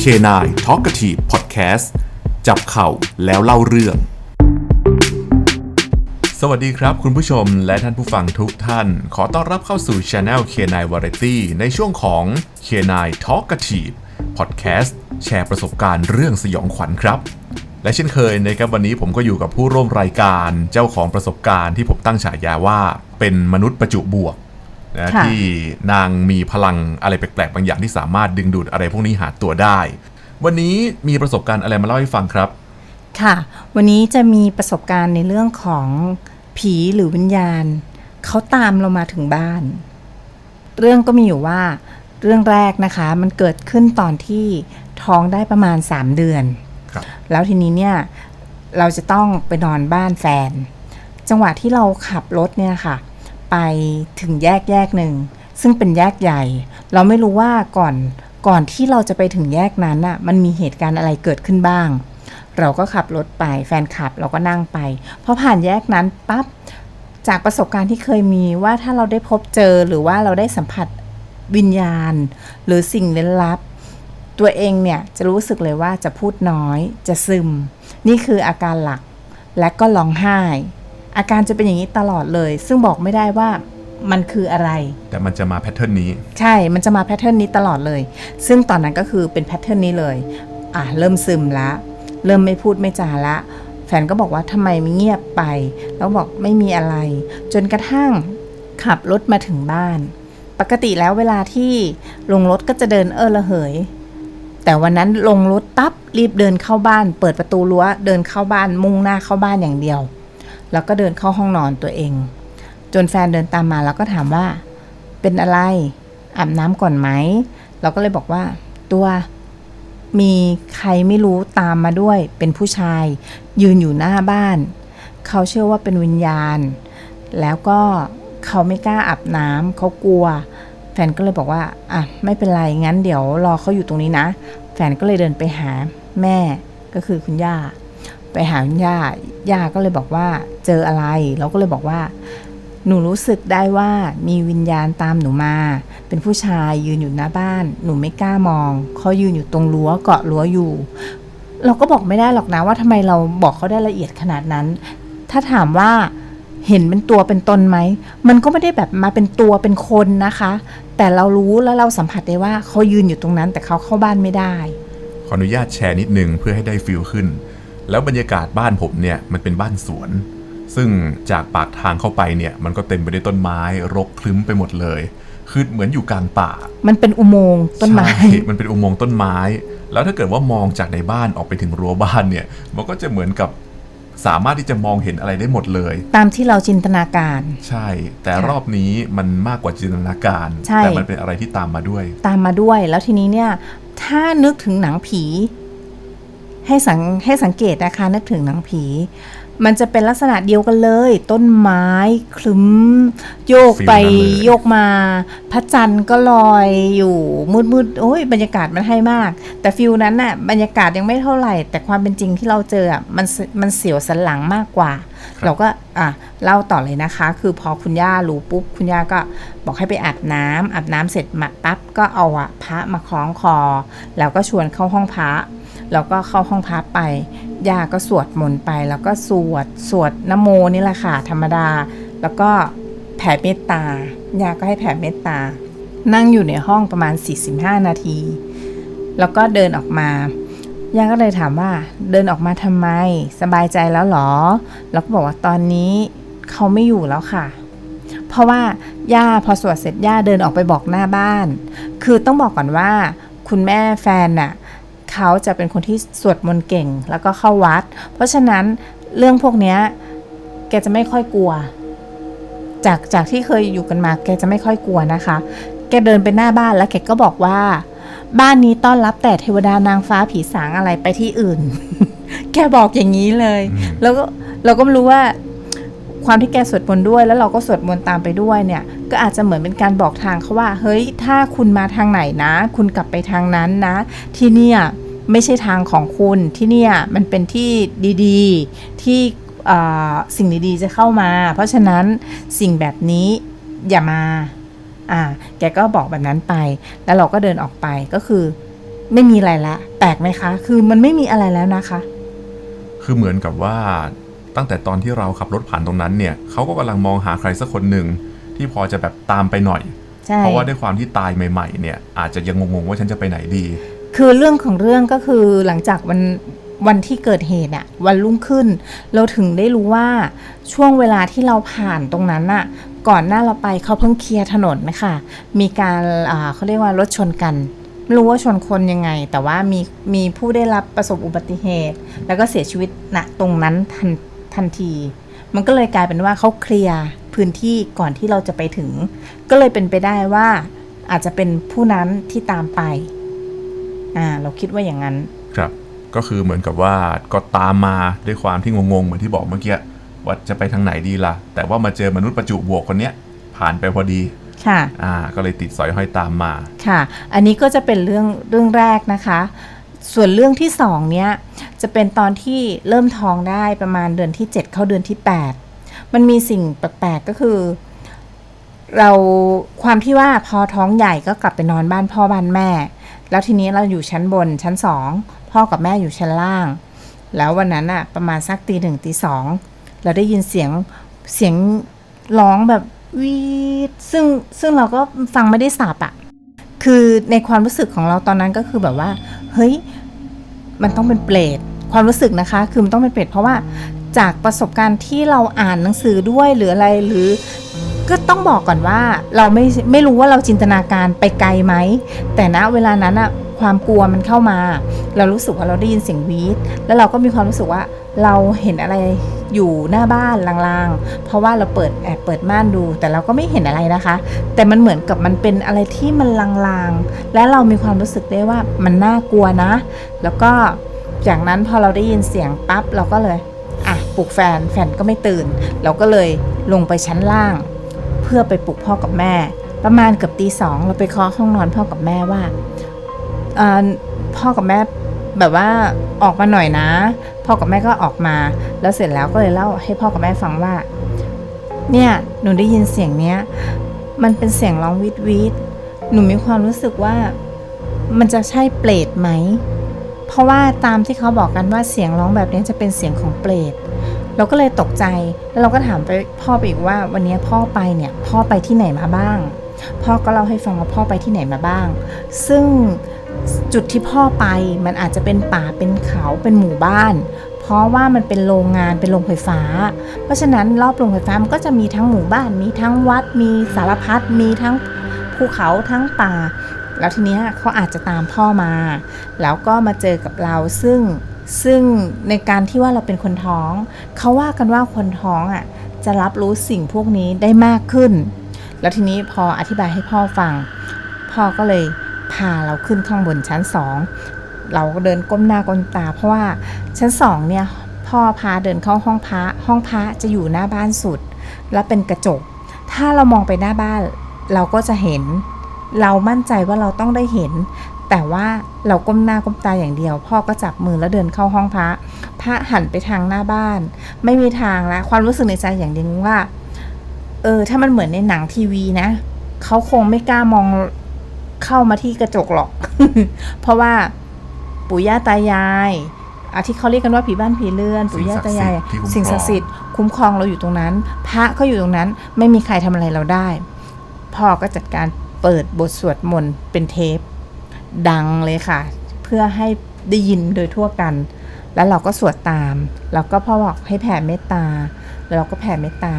K9 Talkative Podcast จับเข่าแล้วเล่าเรื่อง สวัสดีครับคุณผู้ชมและท่านผู้ฟังทุกท่าน ขอต้อนรับเข้าสู่ Channel K9 Variety ในช่วงของ K9 Talkative Podcast แชร์ประสบการณ์เรื่องสยองขวัญครับ และเช่นเคยนะครับวันนี้ผมก็อยู่กับผู้ร่วมรายการเจ้าของประสบการณ์ที่ผมตั้งฉายาว่า เป็นมนุษย์ประจุบวก นะค่ะที่นางมีพลังอะไรแปลกๆบางอย่างที่สามารถดึงดูดอะไรพวกนี้หาตัวได้ วันนี้มีประสบการณ์อะไรมาเล่าให้ฟังครับ ค่ะ วันนี้จะมีประสบการณ์ในเรื่องของผีหรือวิญญาณเขาตามเรามาถึงบ้าน เรื่องก็มีอยู่ว่า เรื่องแรกนะคะมันเกิดขึ้นตอนที่ท้องได้ประมาณ 3 เดือนครับแล้วทีนี้เนี่ยเราจะต้องไปนอนบ้านแฟน จังหวะที่เราขับรถเนี่ยค่ะ ไปถึงแยกแยกหนึ่ง ซึ่งเป็นแยกใหญ่ เราไม่รู้ว่าก่อนก่อนที่เราจะไปถึงแยกนั้นน่ะมันมีเหตุการณ์อะไรเกิดขึ้นบ้าง เราก็ขับรถไปแฟนขับเราก็นั่งไปพอผ่านแยกนั้นปั๊บจากประสบการณ์ที่เคยมีว่าถ้าเราได้พบเจอหรือว่าเราได้สัมผัสวิญญาณ หรือสิ่งลึกลับ ตัวเองเนี่ยจะรู้สึกเลยว่าจะพูดน้อยจะซึม นี่คืออาการหลักและก็ร้องไห้ อาการจะเป็นอย่างนี้ตลอดเลย ซึ่งบอกไม่ได้ว่ามันคืออะไร แต่มันจะมาแพทเทิร์นนี้ ใช่ มันจะมาแพทเทิร์นนี้ตลอดเลย ซึ่งตอนนั้นก็คือเป็นแพทเทิร์นนี้เลย อะ เริ่มซึมละ เริ่มไม่พูดไม่จาละ แฟนก็บอกว่าทำไมไม่เงียบไป แล้วบอกไม่มีอะไร จนกระทั่งขับรถมาถึงบ้าน ปกติแล้วเวลาที่ลงรถก็จะเดินเออระเหย แต่วันนั้นลงรถตับรีบเดินเข้าบ้าน เปิดประตูรั้วเดินเข้าบ้านมุ่งหน้าเข้าบ้านอย่างเดียว แล้วก็เดินเข้าห้องนอนตัวเอง จนแฟนเดินตามมาแล้วก็ถามว่า เป็นอะไรอาบน้ำก่อนไหม เราก็เลยบอกว่า ตัวมีใครไม่รู้ตามมาด้วย เป็นผู้ชาย ยืนอยู่หน้าบ้าน เขาเชื่อว่าเป็นวิญญาณ แล้วก็เขาไม่กล้าอาบน้ำเขากลัว แฟนก็เลยบอกว่าอะไม่เป็นไรงั้นเดี๋ยวรอเขาอยู่ตรงนี้นะ แฟนก็เลยเดินไปหาแม่ก็คือคุณย่า ไปหาคุณย่าย่าก็เลยบอกว่าเจออะไร เราก็เลยบอกว่า หนูรู้สึกได้ว่ามีวิญญาณตามหนูมา เป็นผู้ชายยืนอยู่หน้าบ้าน หนูไม่กล้ามองเขายืนอยู่ตรงรั้วเกาะรั้วอยู่ เราก็บอกไม่ได้หรอกนะว่าทำไมเราบอกเขาได้ละเอียดขนาดนั้น ถ้าถามว่าเห็นเป็นตัวเป็นตนไหม มันก็ไม่ได้แบบมาเป็นตัวเป็นคนนะคะ แต่เรารู้แล้วเราสัมผัสได้ว่าเขายืนอยู่ตรงนั้น แต่เขาเข้าบ้านไม่ได้ ขออนุญาตแชร์นิดนึงเพื่อให้ได้ฟิลขึ้น แล้วบรรยากาศบ้านผมเนี่ยมันเป็นบ้านสวน ซึ่งจากปากทางเข้าไปเนี่ยมันก็เต็มไปด้วยต้นไม้รกคลึ้มไปหมดเลย คือเหมือนอยู่กลางป่า มันเป็นอุโมงค์ต้นไม้ ใช่ มันเป็นอุโมงค์ต้นไม้ แล้วถ้าเกิดว่ามองจากในบ้านออกไปถึงรั้วบ้านเนี่ย มันก็จะเหมือนกับสามารถที่จะมองเห็นอะไรได้หมดเลย ตามที่เราจินตนาการ ใช่ แต่ค่ะรอบนี้มันมากกว่าจินตนาการ ใช่ แต่มันเป็นอะไรที่ตามมาด้วย ตามมาด้วย แล้วทีนี้เนี่ย ถ้านึกถึงหนังผี ให้สังให้สังเกตนะคะนึกถึงหนังผี มันจะเป็นลักษณะเดียวกันเลย ต้นไม้คลึ้ม โยกไปฟิลนั้นเลยโยกมา พระจันทร์ก็ลอยอยู่มืดมืดๆโอ้ยบรรยากาศมันให้มาก แต่ฟิลนั้นน่ะบรรยากาศยังไม่เท่าไหร่ แต่ความเป็นจริงที่เราเจออะมันสมันเสียวสันหลังมากกว่า เราก็อะเล่าต่อเลยนะคะ คือพอคุณย่ารู้ปุ๊บคุณย่าก็บอกให้ไปอาบน้ำอาบน้ำเสร็จมาปั๊บก็เอาอะพระมาคล้องคอ แล้วก็ชวนเข้าห้องพระ แล้วก็เข้าห้องพระไปย่าก็สวดมนต์ไป แล้วก็สวดสวดนโมนี่แหละค่ะธรรมดา แล้วก็แผ่เมตตาย่าก็ให้แผ่เมตตา นั่งอยู่ในห้องประมาณ 45 นาที แล้วก็เดินออกมาย่าก็เลยถามว่าเดินออกมาทำไม สบายใจแล้วหรอ แล้วก็บอกว่าตอนนี้เขาไม่อยู่แล้วค่ะ เพราะว่าย่าพอสวดเสร็จย่าเดินออกไปบอกหน้าบ้าน คือต้องบอกก่อนว่า คุณแม่แฟนน่ะ เขาจะเป็นคนที่สวดมนต์เก่งแล้วก็เข้าวัด เพราะฉะนั้นเรื่องพวกเนี้ยแกจะไม่ค่อยกลัว จากจากที่เคยอยู่กันมา แกจะไม่ค่อยกลัวนะคะ แกเดินไปหน้าบ้านแล้วแกก็บอกว่า บ้านนี้ต้อนรับแต่เทวดานางฟ้าผีสางอะไรไปที่อื่น แกบอกอย่างนี้เลยอืมแล้วก็เราก็ไม่รู้ว่าความที่แกสวดมนต์ด้วยแล้วเราก็สวดมนต์ตามไปด้วยเนี่ย ก็อาจจะเหมือนเป็นการบอกทางเขาว่า เฮ้ยถ้าคุณมาทางไหนนะ คุณกลับไปทางนั้นนะ ที่เนี่ย ไม่ใช่ทางของคุณที่เนี่ยมันเป็นที่ดีๆ ที่เอ่อสิ่งดีๆจะเข้ามา เพราะฉะนั้นสิ่งแบบนี้อย่ามาอ่าแกก็บอกแบบนั้นไป แล้วเราก็เดินออกไปก็คือ ไม่มีอะไรละแปลกไหมคะ คือมันไม่มีอะไรแล้วนะคะ คือเหมือนกับว่าตั้งแต่ตอนที่เราขับรถผ่านตรงนั้นเนี่ยเขาก็กำลังมองหาใครสักคนหนึ่งที่พอจะแบบตามไปหน่อยใช่เพราะว่าด้วยความที่ตายใหม่ ๆ เนี่ย อาจจะยังงงๆว่าฉันจะไปไหนดี คือเรื่องของเรื่องก็คือหลังจากวันวันที่เกิดเหตุอะวันรุ่งขึ้น เราถึงได้รู้ว่าช่วงเวลาที่เราผ่านตรงนั้นอะก่อนหน้าเราไปเขาเพิ่งเคลียร์ถนนนะคะมีการเขาเรียกว่ารถชนกันไม่รู้ว่าชนคนยังไง แต่ว่ามีมีผู้ได้รับประสบอุบัติเหตุ แล้วก็เสียชีวิตณตรงนั้นทันทันที มันก็เลยกลายเป็นว่าเขาเคลียร์พื้นที่ก่อนที่เราจะไปถึง ก็เลยเป็นไปได้ว่าอาจจะเป็นผู้นั้นที่ตามไป อ่าเราคิดว่าอย่างนั้นครับ ก็คือเหมือนกับว่าก็ตามมาด้วยความที่งงๆเหมือนที่บอกเมื่อกี้ว่าจะไปทางไหนดีล่ะ แต่ว่ามาเจอมนุษย์ประจุบวกคนเนี้ยผ่านไปพอดีค่ะอ่าก็เลยติดสอยห้อยตามมาค่ะ อันนี้ก็จะเป็นเรื่องเรื่องแรกนะคะ ส่วนเรื่องที่สองเนี้ยจะเป็นตอนที่เริ่มท้องได้ประมาณเดือนที่ 7 เข้าเดือนที่ 8 มันมีสิ่งแปลกๆก็คือ เราความที่ว่าพอท้องใหญ่ก็กลับไปนอนบ้านพ่อบ้านแม่ แล้วทีนี้เราอยู่ชั้นบนชั้นสองพ่อกับแม่อยู่ชั้นล่าง แล้ววันนั้นอะประมาณสักตีหนึ่งตีสองเราได้ยินเสียงเสียงร้องแบบวีดซึ่งซึ่งเราก็ฟังไม่ได้สับอะคือในความรู้สึกของเราตอนนั้นก็คือแบบว่า เฮ้ย มันต้องเป็นเปรตความรู้สึกนะคะ คือมันต้องเป็นเปรตเพราะว่าจากประสบการณ์ที่เราอ่านหนังสือด้วยหรืออะไรหรือ ก็ต้องบอกก่อนว่าเราไม่ไม่รู้ว่าเราจินตนาการไปไกลไหม แต่ณเวลานั้นอะความกลัวมันเข้ามา เรารู้สึกว่าเราได้ยินเสียงวีดแล้วเราก็มีความรู้สึกว่าเราเห็นอะไรอยู่หน้าบ้านลางๆ เพราะว่าเราเปิดแอบเปิดม่านดู แต่เราก็ไม่เห็นอะไรนะคะ แต่มันเหมือนกับมันเป็นอะไรที่มันลางๆ และเรามีความรู้สึกได้ว่ามันน่ากลัวนะ แล้วก็จากนั้นพอเราได้ยินเสียงปั๊บเราก็เลยอะปลุกแฟนแฟนก็ไม่ตื่น เราก็เลยลงไปชั้นล่าง เพื่อไปปลุกพ่อกับแม่ ประมาณเกือบตีสองเราไปเคาะห้องนอนพ่อกับแม่ว่าพ่อกับแม่แบบว่าออกมาหน่อยนะ พ่อกับแม่ก็ออกมา แล้วเสร็จแล้วก็เลยเล่าให้พ่อกับแม่ฟังว่า เนี่ยหนูได้ยินเสียงเนี้ย มันเป็นเสียงร้องวิดวิดหนูมีความรู้สึกว่ามันจะใช่เปรตไหม เพราะว่าตามที่เขาบอกกันว่าเสียงร้องแบบนี้จะเป็นเสียงของเปรต เราก็เลยตกใจ แล้วเราก็ถามไปพ่อไปอีกว่า วันนี้พ่อไปเนี่ยพ่อไปที่ไหนมาบ้าง พ่อก็เล่าให้ฟังว่าพ่อไปที่ไหนมาบ้าง ซึ่งจุดที่พ่อไปมันอาจจะเป็นป่าเป็นเขาเป็นหมู่บ้าน เพราะว่ามันเป็นโรงงานเป็นโรงไฟฟ้า เพราะฉะนั้นรอบโรงไฟฟ้ามันก็จะมีทั้งหมู่บ้าน มีทั้งวัด มีสารพัดมีทั้งภูเขาทั้งป่า แล้วทีเนี้ยเขาอาจจะตามพ่อมา แล้วก็มาเจอกับเราซึ่ง ซึ่งในการที่ว่าเราเป็นคนท้อง เขาว่ากันว่าคนท้องอะจะรับรู้สิ่งพวกนี้ได้มากขึ้น แล้วทีนี้พออธิบายให้พ่อฟัง พ่อก็เลยพาเราขึ้นข้างบนชั้นสองเราก็เดินก้มหน้าก้มตา เพราะว่าชั้นสองเนี่ยพ่อพาเดินเข้าห้องพระห้องพระจะอยู่หน้าบ้านสุด และเป็นกระจก ถ้าเรามองไปหน้าบ้าน เราก็จะเห็น เรามั่นใจว่าเราต้องได้เห็น แต่ว่าเราก้มหน้าก้มตาอย่างเดียว พ่อก็จับมือแล้วเดินเข้าห้องพระ พระหันไปทางหน้าบ้าน ไม่มีทางแล้วความรู้สึกในใจอย่างเดียวว่า เออ ถ้ามันเหมือนในหนังทีวีนะเขาคงไม่กล้ามองเข้ามาที่กระจกหรอก เพราะว่าปู่ย่าตายายอาที่เขาเรียกกันว่าผีบ้านผีเรือนปู่ย่าตายายสิ่งศักดิ์สิสิ่ทงธิ์ที่คุ้มครองศักดิ์สิทธิ์คุ้มครองเราอยู่ตรงนั้น พระก็อยู่ตรงนั้น ไม่มีใครทำอะไรเราได้ พ่อก็จัดการเปิดบทสวดมนต์เป็นเทป ดังเลยค่ะ เพื่อให้ได้ยินโดยทั่วกัน แล้วเราก็สวดตาม แล้วก็พ่อบอกให้แผ่เมตตา แล้วเราก็แผ่เมตตา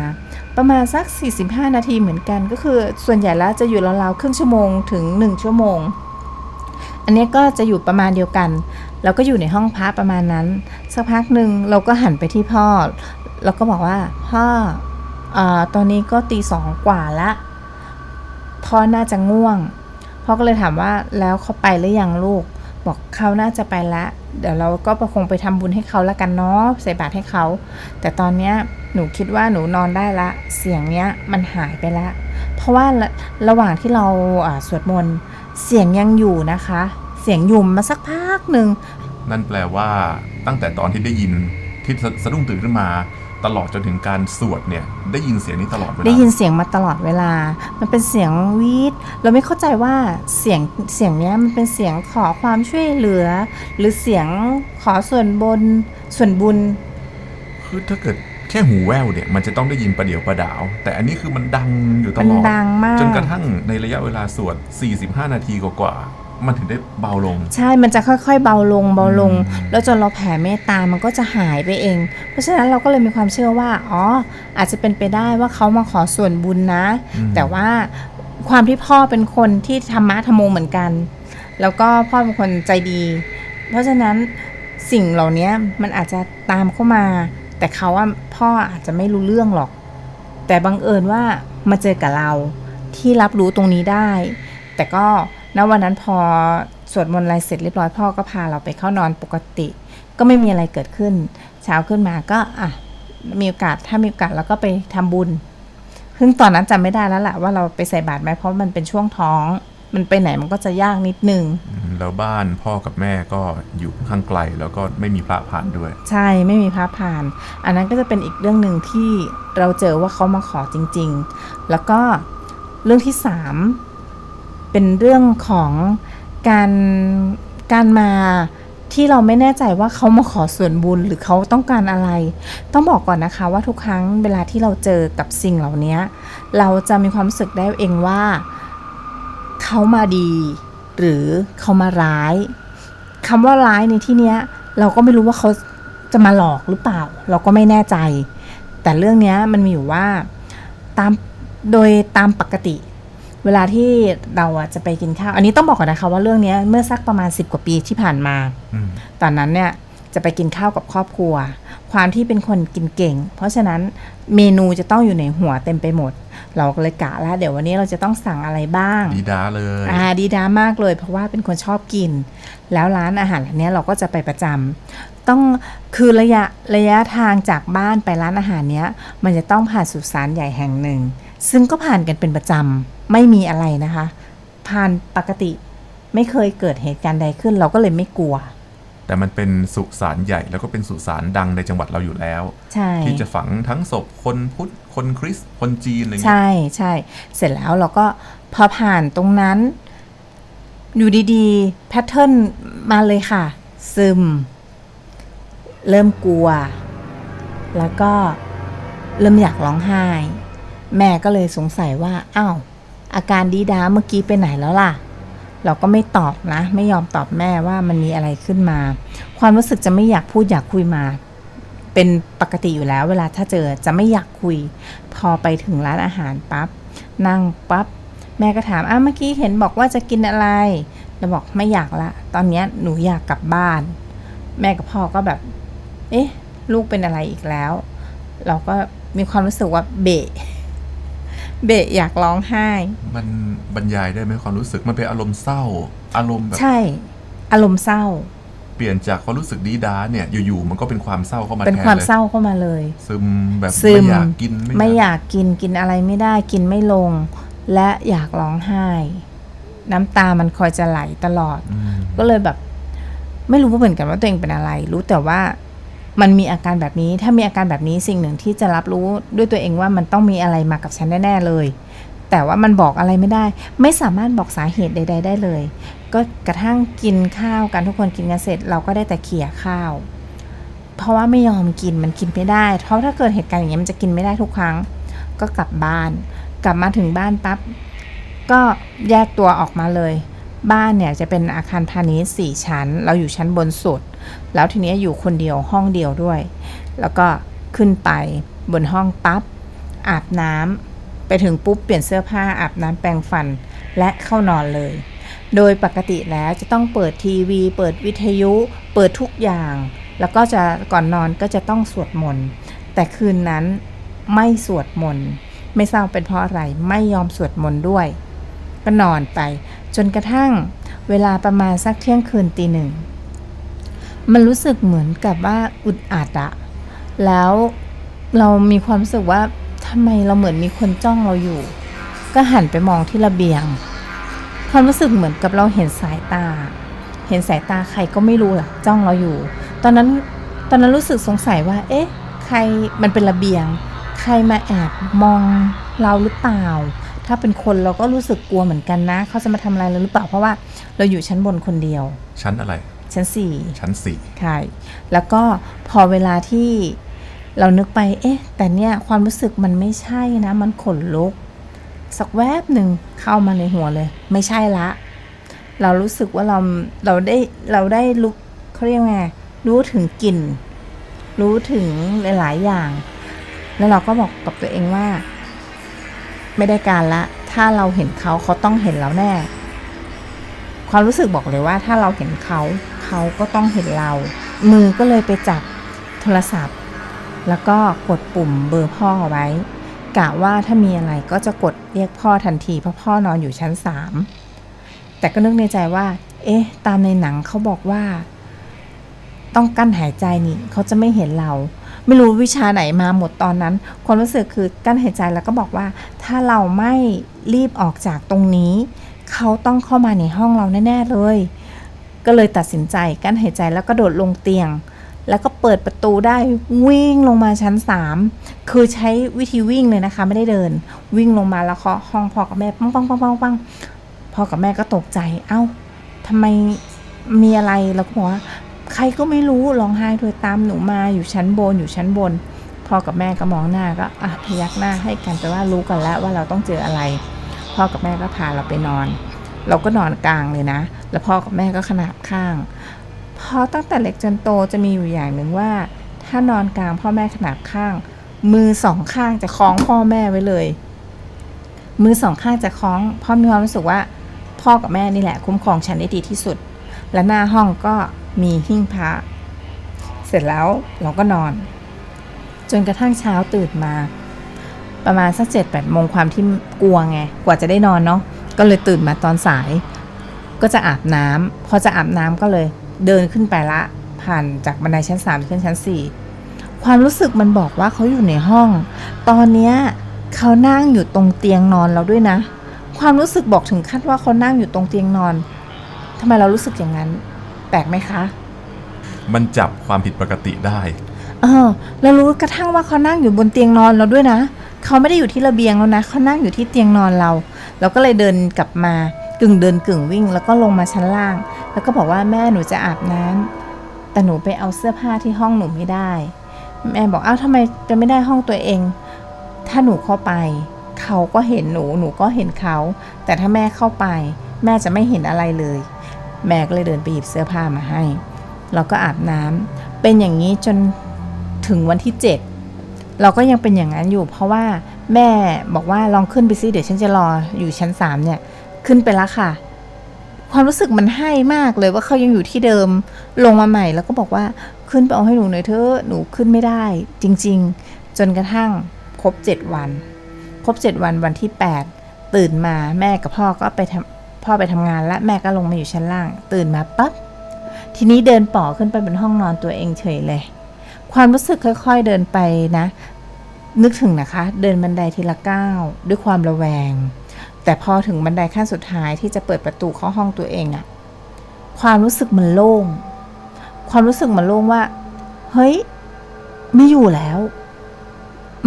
ประมาณสัก 45 นาทีเหมือนกัน ก็คือส่วนใหญ่แล้วจะอยู่ราวๆครึ่งชั่วโมงถึง 1 ชั่วโมง อันนี้ก็จะอยู่ประมาณเดียวกัน เราก็อยู่ในห้องพระประมาณนั้น สักพักหนึ่งเราก็หันไปที่พ่อ แล้วก็บอกว่าพ่ออตอนนี้ก็ตีสองกว่าละพ่อน่าจะง่วง พ่อก็เลยถามว่าแล้วเขาไปหรือยังลูก บอกเขาน่าจะไปละ เดี๋ยวเราก็ประคงไปทำบุญให้เขาแล้วกันเนาะใส่บาตรให้เขา แต่ตอนเนี้ยหนูคิดว่าหนูนอนได้ละ เสียงเนี้ยมันหายไปละ เพราะว่าระระหว่างที่เราอ่าสวดมนต์เสียงยังอยู่นะคะ เสียงยู่มมาสักพักหนึ่งนั่นแปลว่าตั้งแต่ตอนที่ได้ยินที่สะดุ้งตื่นขึ้นมา ตลอดจนถึงการสวดเนี่ยได้ยินเสียงนี้ตลอดเวลาได้ยินเสียงมาตลอดเวลา มันเป็นเสียงวีดเราไม่เข้าใจว่าเสียงเสียงเนี้ยมันเป็นเสียงขอความช่วยเหลือ หรือเสียงขอส่วนบนส่วนบุญคือถ้าเกิดแค่หูแว่วเนี่ยมันจะต้องได้ยินประเดี๋ยวประดาว แต่อันนี้คือมันดังอยู่ตมันลอดดังมากจนกระทั่งในระยะเวลาสวด 45 นาทีกว่าๆ มันถึงได้เบาลง ใช่มันจะค่อยๆ เบาลงเบาลงอืมแล้วจนเราแผ่เมตตามันก็จะหายไปเอง เพราะฉะนั้นเราก็เลยมีความเชื่อว่าอ๋ออาจจะเป็นไปได้ว่าเขามาขอส่วนบุญนะอืมแต่ว่าความที่พ่อเป็นคนที่ธรรมะธรรมโมเหมือนกัน แล้วก็พ่อเป็นคนใจดี เพราะฉะนั้นสิ่งเหล่านี้มันอาจจะตามเข้ามา แต่เขาว่าพ่ออาจจะไม่รู้เรื่องหรอก แต่บังเอิญว่ามาเจอกับเราที่รับรู้ตรงนี้ได้ แต่ก็ ณวันนั้นพอสวดมนต์อะไรเสร็จเรียบร้อยพ่อก็พาเราไปเข้านอนปกติ ก็ไม่มีอะไรเกิดขึ้น เช้าขึ้นมาก็อะมีโอกาสถ้ามีโอกาสเราก็ไปทำบุญซึ่งตอนนั้นจำไม่ได้แล้วแหละว่าเราไปใส่บาตรไหมเพราะมันเป็นช่วงท้อง มันไปไหนมันก็จะยากนิดนึงอืมแล้วบ้านพ่อกับแม่ก็อยู่ข้างไกลแล้วก็ไม่มีพระผ่านด้วย ใช่ไม่มีพระผ่าน อันนั้นก็จะเป็นอีกเรื่องหนึ่งที่เราเจอว่าเขามาขอจริง ๆ แล้วก็เรื่องที่สาม เป็นเรื่องของการการมาที่เราไม่แน่ใจว่าเขามาขอส่วนบุญหรือเขาต้องการอะไร ต้องบอกก่อนนะคะว่าทุกครั้งเวลาที่เราเจอกับสิ่งเหล่านี้เราจะมีความรู้สึกได้เองว่าเขามาดี หรือเขามาร้ายคำว่าร้ายในที่เนี้ย เราก็ไม่รู้ว่าเขาจะมาหลอกหรือเปล่า เราก็ไม่แน่ใจ แต่เรื่องนี้มันมีอยู่ว่าตามโดยตามปกติ เวลาที่เราอะจะไปกินข้าว อันนี้ต้องบอกก่อนนะคะว่าเรื่องเนี้ยเมื่อสักประมาณ 10 กว่าปีที่ผ่านมาอืมตอนนั้นเนี่ยจะไปกินข้าวกับครอบครัว ความที่เป็นคนกินเก่ง เพราะฉะนั้นเมนูจะต้องอยู่ในหัวเต็มไปหมด เราก็เลยกะแล้วเดี๋ยววันนี้เราจะต้องสั่งอะไรบ้าง ดีด้าเลยอ่าดีดามากเลย เพราะว่าเป็นคนชอบกิน แล้วร้านอาหารร้านเนี้ยเราก็จะไปประจำต้องคือระยะระยะทางจากบ้านไปร้านอาหารเนี้ย มันจะต้องผ่านสุสานใหญ่แห่งหนึ่ง ซึ่งก็ผ่านกันเป็นประจำ ไม่มีอะไรนะคะ ผ่านปกติไม่เคยเกิดเหตุการณ์ใดขึ้น เราก็เลยไม่กลัว แต่มันเป็นสุสานใหญ่แล้วก็เป็นสุสานดังในจังหวัดเราอยู่แล้วใช่ที่จะฝังทั้งศพคนพุทธคนคริสต์คนจีนอะไรเงี้ยใช่ใช่เสร็จแล้วเราก็พอผ่านตรงนั้น อยู่ดีๆแพทเทิร์นมาเลยค่ะ ซึม เริ่มกลัว แล้วก็เริ่มอยากร้องไห้ แม่ก็เลยสงสัยว่า อ้าว อาการดีดาเมื่อกี้ไปไหนแล้วล่ะ เราก็ไม่ตอบนะ ไม่ยอมตอบแม่ว่ามันมีอะไรขึ้นมา ความรู้สึกจะไม่อยากพูดอยากคุยมา เป็นปกติอยู่แล้ว เวลาถ้าเจอจะไม่อยากคุย พอไปถึงร้านอาหารปั๊บนั่งปั๊บแม่ก็ถามอ้าวเมื่อกี้เห็นบอกว่าจะกินอะไรเราบอกไม่อยากละ ตอนนี้หนูอยากกลับบ้าน แม่กับพ่อก็แบบ เอ๊ะ ลูกเป็นอะไรอีกแล้ว เราก็มีความรู้สึกว่าเบะ เบะอยากร้องไห้ มันบรรยายได้ไหมความรู้สึกมันเป็นอารมณ์เศร้า อารมณ์แบบใช่ อารมณ์เศร้า เปลี่ยนจากความรู้สึกดีด้าเนี่ยอยู่ๆมันก็เป็นความเศร้าเข้ามาเป็นแทนความเลยเศร้าเข้ามาเลย ซึมแบบซึมไม่อยากกินไม่อยากกินกินอะไรไม่ได้กินไม่ลง และอยากร้องไห้ น้ำตามันคอยจะไหลตลอดอืมก็เลยแบบ ไม่รู้เหมือนกันว่าตัวเองเป็นอะไร รู้แต่ว่า มันมีอาการแบบนี้ ถ้ามีอาการแบบนี้สิ่งหนึ่งที่จะรับรู้ด้วยตัวเองว่ามันต้องมีอะไรมากับฉันแน่ๆเลย แต่ว่ามันบอกอะไรไม่ได้ ไม่สามารถบอกสาเหตุใด ๆ ได้เลย ก็กระทั่งกินข้าวกันทุกคนกินกันเสร็จ เราก็ได้แต่เขี่ยข้าว เพราะว่าไม่ยอมกินมันกินไม่ได้ เพราะถ้าเกิดเหตุการณ์อย่างนี้มันจะกินไม่ได้ทุกครั้ง ก็กลับบ้าน กลับมาถึงบ้านปั๊บก็แยกตัวออกมาเลย บ้านเนี่ยจะเป็นอาคารพาณิชย์สี่ชั้น เราอยู่ชั้นบนสุด แล้วทีนี้อยู่คนเดียวห้องเดียวด้วย แล้วก็ขึ้นไปบนห้องปั๊บอาบน้ำไปถึงปุ๊บเปลี่ยนเสื้อผ้าอาบน้ำแปรงฟันและเข้านอนเลย โดยปกติแล้วจะต้องเปิดทีวี เปิดวิทยุ เปิดทุกอย่าง แล้วก็จะก่อนนอนก็จะต้องสวดมนต์แต่คืนนั้นไม่สวดมนต์ไม่ทราบเป็นเพราะอะไรไม่ยอมสวดมนต์ด้วย ก็นอนไป จนกระทั่งเวลาประมาณสักเที่ยงคืนตีหนึ่ง มันรู้สึกเหมือนกับว่าอึดอัดอะแล้วเรามีความรู้สึกว่าทำไมเราเหมือนมีคนจ้องเราอยู่ ก็หันไปมองที่ระเบียง ความรู้สึกเหมือนกับเราเห็นสายตา เห็นสายตาใครก็ไม่รู้ล่ะจ้องเราอยู่ ตอนนั้นตอนนั้นรู้สึกสงสัยว่า เอ๊ะ ใครมันเป็นระเบียง ใครมาแอบมองเราหรือเปล่า ถ้าเป็นคนเราก็รู้สึกกลัวเหมือนกันนะ เขาจะมาทำอะไรเราหรือเปล่าเพราะว่าเราอยู่ชั้นบนคนเดียว ชั้นอะไร ชั้นสี่ชั้นสี่ใช่แล้วก็พอเวลาที่เรานึกไป เอ๊ะ แต่เนี่ยความรู้สึกมันไม่ใช่นะ มันขนลุก สักแวบหนึ่งเข้ามาในหัวเลย ไม่ใช่ละ เรารู้สึกว่าเราเราได้เราได้รู้เขาเรียกว่าไงรู้ถึงกลิ่นรู้ถึงหลาย ๆ อย่าง แล้วเราก็บอกกับตัวเองว่า ไม่ได้การละ ถ้าเราเห็นเขาเขาต้องเห็นเราแน่ ความรู้สึกบอกเลยว่า ถ้าเราเห็นเขาเขาก็ต้องเห็นเรา มือก็เลยไปจับโทรศัพท์ แล้วก็กดปุ่มเบอร์พ่อไว้กะว่าถ้ามีอะไรก็จะกดเรียกพ่อทันทีเพราะพ่อนอนอยู่ชั้นสามแต่ก็นึกในใจว่า เอ๊ะ ตามในหนังเขาบอกว่า ต้องกั้นหายใจนี่เขาจะไม่เห็นเรา ไม่รู้วิชาไหนมาหมดตอนนั้น ความรู้สึกคือกั้นหายใจแล้วก็บอกว่า ถ้าเราไม่รีบออกจากตรงนี้ เขาต้องเข้ามาในห้องเราแน่ ๆ เลย ก็เลยตัดสินใจกั้นหายใจแล้วก็โดดลงเตียง แล้วก็เปิดประตูได้วิ่งลงมาชั้นสามคือใช้วิธีวิ่งเลยนะคะ ไม่ได้เดิน วิ่งลงมาแล้วเคาะห้องพ่อกับแม่ปังปังปังปังปังพ่อกับแม่ก็ตกใจ เอ้าทำไมมีอะไร แล้วก็บอกว่า ใครก็ไม่รู้ร้องไห้โดยตามหนูมาอยู่ชั้นบนอยู่ชั้นบนพ่อกับแม่ก็มองหน้าก็อะพยักหน้าให้กันแต่ว่ารู้กันแล้วว่าเราต้องเจออะไร พ่อกับแม่ก็พาเราไปนอน เราก็นอนกลางเลยนะ แล้วพ่อกับแม่ก็ขนาบข้างพอตั้งแต่เล็กจนโตจะมีอยู่อย่างหนึ่งว่า ถ้านอนกลางพ่อแม่ขนาบข้าง มือสองข้างจะคล้องพ่อแม่ไว้เลย มือสองข้างจะคล้องพ่อมีความรู้สึกว่า พ่อกับแม่นี่แหละคุ้มครองฉันได้ดีที่สุด และหน้าห้องก็ มีหิ้งพระเสร็จแล้วเราก็นอน จนกระทั่งเช้าตื่นมา ประมาณสักเจ็ดแปดโมงความที่กลัวไงกว่าจะได้นอนเนาะก็เลยตื่นมาตอนสาย ก็จะอาบน้ำพอจะอาบน้ำก็เลย เดินขึ้นไปละ ผ่านจากบันไดชั้นสามขึ้นชั้นสี่ความรู้สึกมันบอกว่าเขาอยู่ในห้อง ตอนเนี้ยเขานั่งอยู่ตรงเตียงนอนเราด้วยนะ ความรู้สึกบอกถึงขั้นว่าเขานั่งอยู่ตรงเตียงนอนทำไมเรารู้สึกอย่างนั้น ลกไหมคะ มันจับความผิดปกติได้ เออเรารู้กระทั่งว่าเขานั่งอยู่บนเตียงนอนเราด้วยนะเขาไม่ได้อยู่ที่ระเบียงแล้วนะเขานั่งอยู่ที่เตียงนอนเรา เราก็เลยเดินกลับมากึ่งเดินกึ่งวิ่ง แล้วก็ลงมาชั้นล่าง แล้วก็บอกว่าแม่หนูจะอาบน้ำแต่หนูไปเอาเสื้อผ้าที่ห้องหนูไม่ได้ แม่บอกอ้าวทำไมจะไม่ได้ห้องตัวเอง ถ้าหนูเข้าไป เขาก็เห็นหนูหนูก็เห็นเขา แต่ถ้าแม่เข้าไป แม่จะไม่เห็นอะไรเลย แม่ก็เลยเดินไปหยิบเสื้อผ้ามาให้เราก็อาบน้ำเป็นอย่างนี้จนถึงวันที่ 7 เราก็ยังเป็นอย่างนั้นอยู่ เพราะว่าแม่บอกว่าลองขึ้นไปซิเดี๋ยวฉันจะรออยู่ชั้น3เนี่ยขึ้นไปแล้วค่ะ ความรู้สึกมันให้มากเลยว่าเขายังอยู่ที่เดิมลงมาใหม่ แล้วก็บอกว่าขึ้นไปเอาให้หนูหน่อยเถอะหนูขึ้นไม่ได้ จริง ๆ จนกระทั่งครบ 7 วัน ครบ 7 วันวันที่ 8 ตื่นมาแม่กับพ่อก็ไปทำ พ่อไปทำงานและแม่ก็ลงมาอยู่ชั้นล่าง ตื่นมาปั๊บทีนี้เดินป่อขึ้นไปบนห้องนอนตัวเองเฉยเลย ความรู้สึกค่อย ๆเดินไปนะ นึกถึงนะคะ เดินบันไดทีละก้าวด้วยความระแวง แต่พอถึงบันไดขั้นสุดท้ายที่จะเปิดประตูเข้าห้องตัวเองอะความรู้สึกมันโล่ง ความรู้สึกมันโล่งว่า เฮ้ย ไม่อยู่แล้ว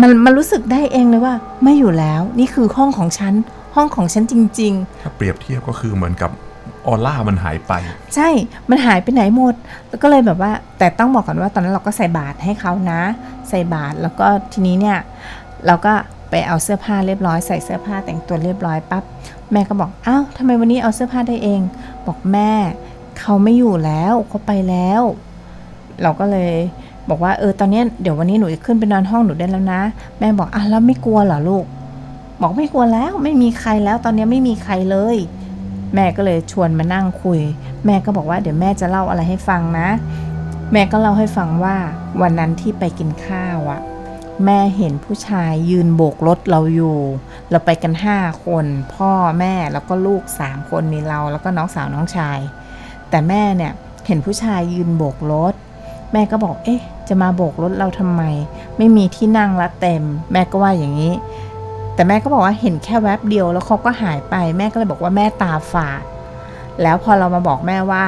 มันมันรู้สึกได้เองเลยว่า ไม่อยู่แล้ว นี่คือห้องของฉัน ห้องของฉันจริง ๆ ถ้าเปรียบเทียบก็คือเหมือนกับออร่ามันหายไป ใช่ มันหายไปไหนหมด แล้วก็เลยแบบว่า แต่ต้องบอกก่อนว่าตอนนั้นเราก็ใส่บาตรให้เขานะ ใส่บาตรแล้วก็ทีนี้เนี่ย เราก็ไปเอาเสื้อผ้าเรียบร้อยใส่เสื้อผ้าแต่งตัวเรียบร้อยปั๊บแม่ก็บอกอ้าวทำไมวันนี้เอาเสื้อผ้าได้เอง บอกแม่ เขาไม่อยู่แล้วเขาไปแล้ว เราก็เลยบอกว่าเออตอนเนี้ยเดี๋ยววันนี้หนูจะขึ้นไปนอนห้องหนูได้แล้วนะ แม่บอกอะแล้วไม่กลัวเหรอลูก บอกไม่กลัวแล้วไม่มีใครแล้วตอนนี้ไม่มีใครเลย แม่ก็เลยชวนมานั่งคุย แม่ก็บอกว่าเดี๋ยวแม่จะเล่าอะไรให้ฟังนะ แม่ก็เล่าให้ฟังว่าวันนั้นที่ไปกินข้าวอะแม่เห็นผู้ชายยืนโบกรถเราอยู่ เราไปกันห้าคน พ่อแม่แล้วก็ลูกสามคนมีเราแล้วก็น้องสาวน้องชาย แต่แม่เนี่ยเห็นผู้ชายยืนโบกรถ แม่ก็บอกเอ๊ะ จะมาโบกรถเราทำไม ไม่มีที่นั่งละเต็ม แม่ก็ว่าอย่างนี้ แต่แม่ก็บอกว่าเห็นแค่แวบเดียวแล้วเขาก็หายไป แม่ก็เลยบอกว่าแม่ตาฝาด แล้วพอเรามาบอกแม่ว่า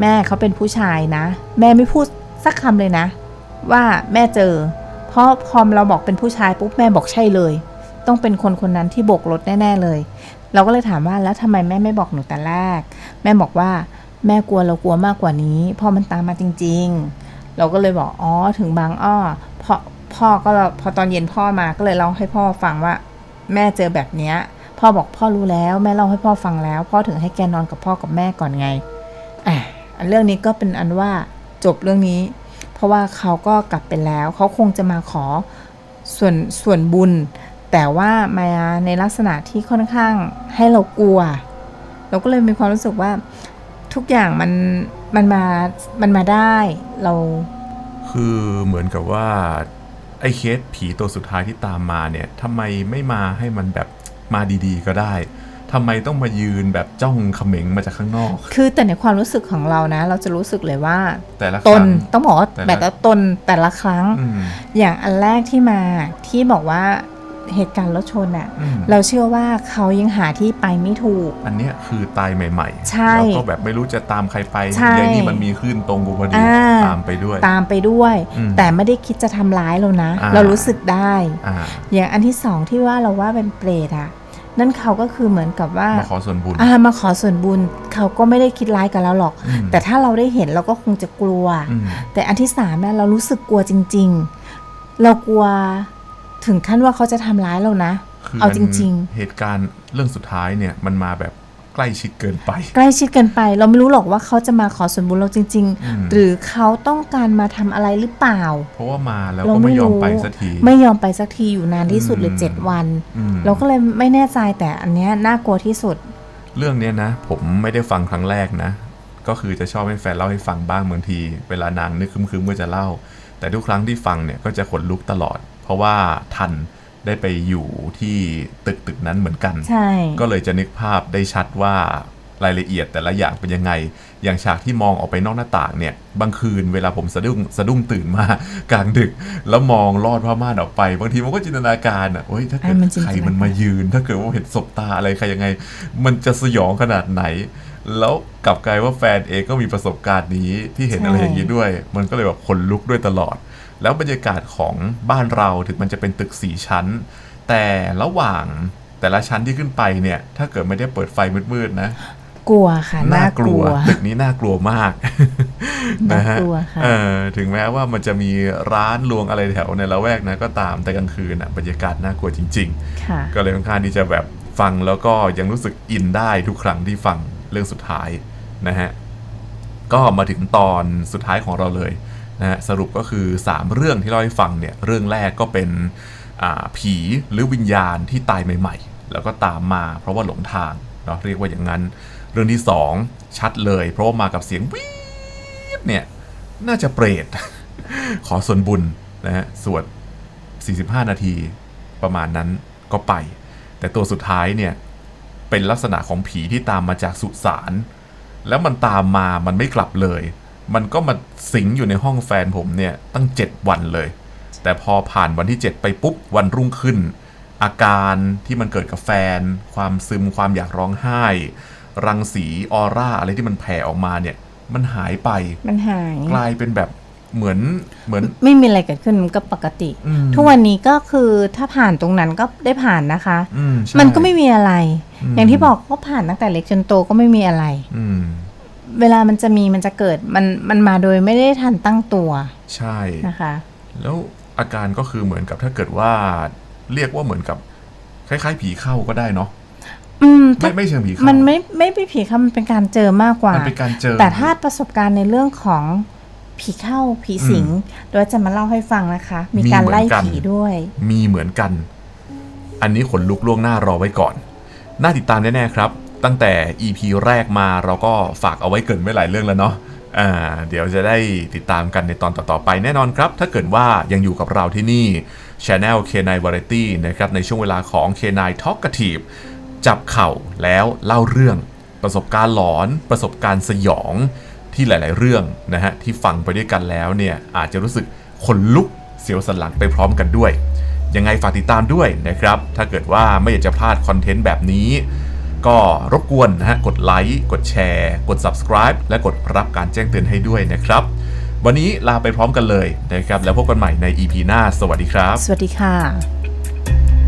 แม่เขาเป็นผู้ชายนะ แม่ไม่พูดสักคำเลยนะ ว่าแม่เจอ เพราะพอเราบอกเป็นผู้ชายปุ๊บแม่บอกใช่เลย ต้องเป็นคนคนนั้นที่โบกรถแน่ๆเลย เราก็เลยถามว่าแล้วทำไมแม่ไม่บอกหนูแต่แรก แม่บอกว่าแม่กลัวเรากลัวมากกว่านี้พอมันตามมาจริง ๆ เราก็เลยบอกอ๋อถึงบางอ้อ พ่อก็พอตอนเย็นพ่อมาก็เลยเล่าให้พ่อฟังว่า แม่เจอแบบเนี้ย พ่อบอกพ่อรู้แล้วแม่เล่าให้พ่อฟังแล้ว พ่อถึงให้แกนอนกับพ่อกับแม่ก่อนไงอะเรื่องนี้ก็เป็นอันว่าจบเรื่องนี้ เพราะว่าเขาก็กลับไปแล้ว เขาคงจะมาขอส่วนส่วนบุญ แต่ว่ามาในลักษณะที่ค่อนข้างให้เรากลัว เราก็เลยมีความรู้สึกว่าทุกอย่างมันมันมามันมาได้เรา คือเหมือนกับว่า ไอ้เคสผีตัวสุดท้ายที่ตามมาเนี่ยทำไมไม่มาให้มันแบบมาดีๆ ก็ได้ทำไมต้องมายืนแบบจ้องเขม็งมาจากข้างนอก คือแต่ในความรู้สึกของเรานะ เราจะรู้สึกเลยว่า แต่ละคตรั้นงต้องบอกว่าแต่ละแบบละตนแต่ละครั้งอืมอย่างอันแรกที่มาที่บอกว่า เหตุการณ์รถชนอะอืมเราเชื่อว่าเขายังหาที่ไปไม่ถูก อันเนี้ยคือตายใหม่ๆใช่แล้วก็แบบไม่รู้จะตามใครไปใช่อย่างนี้มันมีขึ้นตรงกูพอดีอ่าตามไปด้วย ตามไปด้วยอืมแต่ไม่ได้คิดจะทำร้ายเรานะอ่าเรารู้สึกได้อ่าอย่างอันที่สองที่ว่าเราว่าเป็นเปรตอะนั่นเขาก็คือเหมือนกับว่ามาขอส่วนบุญอ่ามาขอส่วนบุญเขาก็ไม่ได้คิดร้ายกับเราหรอกอืมแต่ถ้าเราได้เห็นเราก็คงจะกลัวอืมแต่อันที่สามเนี่ยเรารู้สึกกลัวจริง ๆ เรากลัว ถึงขั้นว่าเขาจะทำร้ายเรานะคือเอามันจริงเหตุการณ์เรื่องสุดท้ายเนี่ยมันมาแบบใกล้ชิดเกินไปๆใกล้ชิดเกินไป เราไม่รู้หรอกว่าเขาจะมาขอส่วนบุญเราจริงอืมๆหรือเขาต้องการมาทำอะไรหรือเปล่า เพราะว่ามาแล้วเราก็ไม่ไม่ยอมรู้ไปสักที ไม่ยอมไปสักทีอยู่นานที่สุดเลยอืมเจ็ดวันอืมเราก็เลยไม่แน่ใจแต่อันเนี้ยน่ากลัวที่สุด เรื่องเนี้ยนะ ผมไม่ได้ฟังครั้งแรกนะ ก็คือจะชอบให้แฟนเล่าให้ฟังบ้างบางที เวลานางนึกคึมๆก็จะเล่า แต่ทุกครั้งที่ฟังเนี่ยก็จะขนลุกตลอดเพ ราะว่าทันได้ไปอยู่ที่ตึกตึกนั้นเหมือนกันใช่ก็เลยจะนึกภาพได้ชัดว่ารายละเอียดแต่ละอย่างเป็นยังไง อย่างฉากที่มองออกไปนอกหน้าต่างเนี่ย บางคืนเวลาผมสะดุ้งสะดุ้งตื่นมากลางดึก แล้วมองลอดผ้าม่านออกไป บางทีมันก็จินตนาการอะโอ้ยถ้าเกิดอะมันจินตใครนาการมันมายืน ถ้าเกิดว่าเห็นศพตาอะไรใครยังไง มันจะสยองขนาดไหน แล้วกลับกลายว่าแฟนเองก็มีประสบการณ์นี้ที่เห็นอะไรอย่างนี้ด้วย มันก็เลยแบบขนลุกด้วยตลอด แล้วบรรยากาศของบ้านเราถึงมันจะเป็นตึกสี่ชั้น แต่ระหว่างแต่ละชั้นที่ขึ้นไปเนี่ย ถ้าเกิดไม่ได้เปิดไฟมืดๆนะ กลัวค่ะน่ากลัว ตึกนี้น่ากลัวมากนะฮะน่ากลัวค่ะเออถึงแม้ว่ามันจะมีร้านลวงอะไรแถวในละแวกนะก็ตามแต่กลางคืนอะบรรยากาศน่ากลัวจริงค่ะๆก็เลยค่อนข้างที่จะแบบฟังแล้วก็ยังรู้สึกอินได้ทุกครั้งที่ฟังเรื่องสุดท้ายนะฮะก็มาถึงตอนสุดท้ายของเราเลย นะสรุปก็คือ 3 เรื่องที่เล่าให้ฟังเนี่ยเรื่องแรกก็เป็นผีหรือวิญญาณที่ตายใหม่ ๆ แล้วก็ตามมาเพราะว่าหลงทางเนาะเรียกว่าอย่างนั้น เรื่องที่ 2 ชัดเลย เพราะว่ามากับเสียงวีดเนี่ยน่าจะเปรตขอส่วนบุญนะฮะสวด 45 นาทีประมาณนั้นก็ไป แต่ตัวสุดท้ายเนี่ยเป็นลักษณะของผีที่ตามมาจากสุสานแล้วมันตามมามันไม่กลับเลย มันก็มาสิงอยู่ในห้องแฟนผมเนี่ยตั้ง 7 วันเลย แต่พอผ่านวันที่ 7 ไปปุ๊บวันรุ่งขึ้น อาการที่มันเกิดกับแฟน ความซึมความอยากร้องไห้ รังสีออร่าอะไรที่มันแผ่ออกมาเนี่ย มันหายไปมันหายกลายเป็นแบบเหมือนเหมือน ไม่มีอะไรเกิดขึ้นมันก็ปกติอืมทุกวันนี้ก็คือถ้าผ่านตรงนั้นก็ได้ผ่านนะคะอืใช่มันก็ไม่มีอะไรอืมอย่างที่บอกก็ผ่านตั้งแต่เล็กจนโตก็ไม่มีอะไรอืม เวลามันจะมีมันจะเกิดมันมันมาโดยไม่ได้ทันตั้งตัวใช่นะคะ แล้วอาการก็คือเหมือนกับถ้าเกิดว่าเรียกว่าเหมือนกับคล้ายๆ ผีเข้าก็ได้เนาะอืมไม่ไม่เชิงผีเข้ามันไม่ไม่ไม่ผีเข้ามันเป็นการเจอมากกว่ามันเป็นการเจอ แต่ถ้าประสบการณ์ในเรื่องของผีเข้าผีสิงโดยจะมาเล่าให้ฟังนะคะ มีมีการเหมือนไล่กันผีด้วย มีเหมือนกัน อันนี้ขนลุกล่วงหน้ารอไว้ก่อน น่าติดตามแน่ๆครับ ตั้งแต่ EP แรกมาเราก็ฝากเอาไว้เกินไว้หลายเรื่องแล้วเนาะอ่าเดี๋ยวจะได้ติดตามกันในตอนต่อๆไปแน่นอนครับ ถ้าเกิดว่ายังอยู่กับเราที่นี่ Channel K9 Variety นะครับในช่วงเวลาของ K9 Talkative จับเข่าแล้วเล่าเรื่อง ประสบการณ์หลอน ประสบการณ์สยองที่หลาย ๆ เรื่องนะฮะที่ฟังไปด้วยกันแล้วเนี่ยอาจจะรู้สึกขนลุกเสียวสันหลังไปพร้อมกันด้วย ยังไงฝากติดตามด้วยนะครับ ถ้าเกิดว่าไม่อยากจะพลาดคอนเทนต์แบบนี้ ก็รบกวนนะฮะกดไลค์กดแชร์ กด subscribe และกดรับการแจ้งเตือนให้ด้วยนะครับ วันนี้ลาไปพร้อมกันเลยนะครับ แล้วพบกันใหม่ใน EP หน้า สวัสดีครับ สวัสดีค่ะ